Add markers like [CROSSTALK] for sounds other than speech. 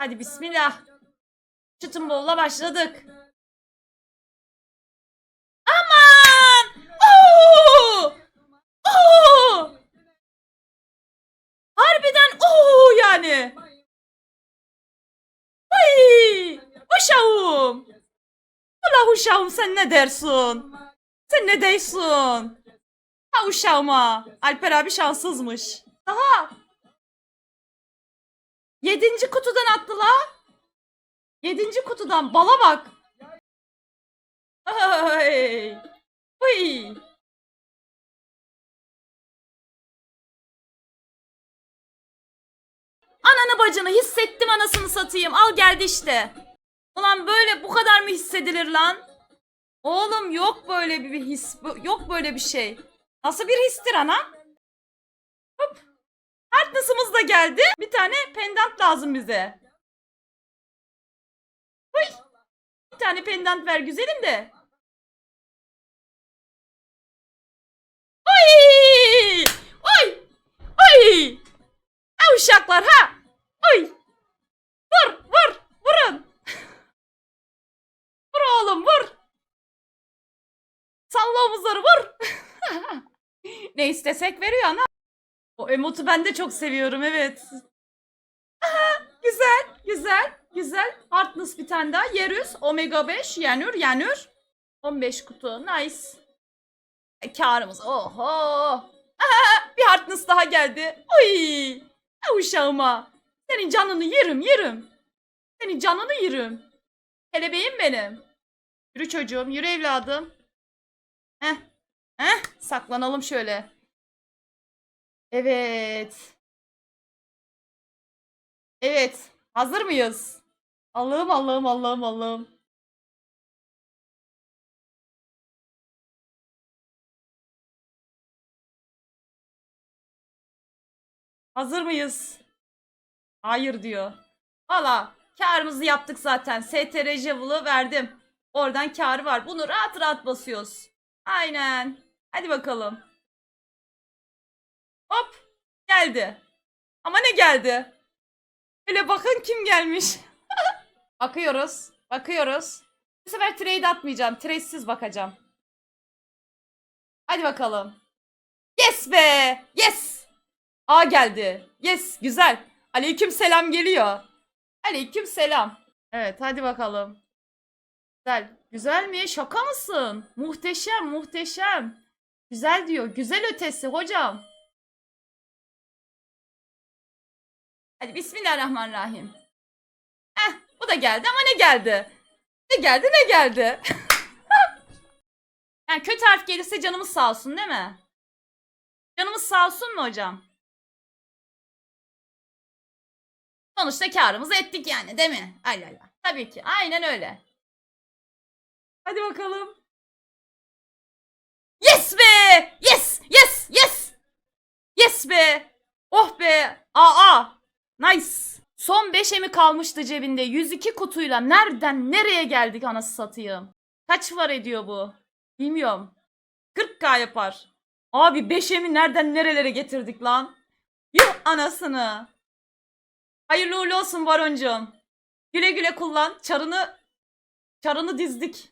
Hadi bismillah. Çıtın bowl'a başladık. Aman! Oo! Oo! Harbiden oo yani. Ay! Uşağım. Ula uşağım sen ne dersin? Sen ne dersin? Ha uşağıma. Alper abi şanssızmış. Daha. Yedinci kutudan attı la. Yedinci kutudan bala bak. Ay. Uy. Ananı bacını hissettim anasını satayım. Al geldi işte. Ulan böyle bu kadar mı hissedilir lan? Oğlum yok böyle bir his. Yok böyle bir şey. Nasıl bir histir ana? Hop. Hardness'ımız da geldi. Bir tane pendant lazım bize. Huy. Bir tane pendant ver güzelim de. Oy! Oy! Oy! Ha uşaklar ha! Oy! Vur! Vur! Vurun! [LAUGHS] vur oğlum vur! Salla omuzları vur! [LAUGHS] ne istesek veriyor ana. O emotu ben de çok seviyorum evet. Aha, güzel, güzel, güzel. Hardness bir tane daha. Yerüz, Omega 5, Yenür, Yenür. 15 kutu, nice. E, Karımız, oho. Aha, bir Hardness daha geldi. Oy, ha uşağıma. Senin canını yerim, yerim. Senin canını yerim. Kelebeğim benim. Yürü çocuğum, yürü evladım. Heh, heh, saklanalım şöyle. Evet. Evet. Hazır mıyız? Allah'ım Allah'ım Allah'ım Allah'ım. Hazır mıyız? Hayır diyor. Valla karımızı yaptık zaten. STR Javel'ı verdim. Oradan karı var. Bunu rahat rahat basıyoruz. Aynen. Hadi bakalım. Hop. Geldi. Ama ne geldi? Hele bakın kim gelmiş. [LAUGHS] Bakıyoruz. Bakıyoruz. Bu sefer trade atmayacağım. Trade'siz bakacağım. Hadi bakalım. Yes be! Yes! A geldi. Yes, güzel. Aleyküm selam geliyor. Aleyküm selam. Evet, hadi bakalım. Güzel. Güzel mi? Şaka mısın? Muhteşem, muhteşem. Güzel diyor. Güzel ötesi hocam. Hadi bismillahirrahmanirrahim. Heh, bu da geldi ama ne geldi? Ne geldi ne geldi? [LAUGHS] yani kötü harf gelirse canımız sağ olsun değil mi? Canımız sağ olsun mu hocam? Sonuçta karımızı ettik yani değil mi? Allah Allah. Tabii ki. Aynen öyle. Hadi bakalım. Yes be! Yes! Yes! Yes! Yes be! Oh be! Aa! Nice! Son 5 emi kalmıştı cebinde. 102 kutuyla nereden nereye geldik anası satayım? Kaç var ediyor bu? Bilmiyorum. 40k yapar. Abi 5 emi nereden nerelere getirdik lan? Yuh anasını. Hayırlı uğurlu olsun baroncuğum. Güle güle kullan. Çarını çarını dizdik.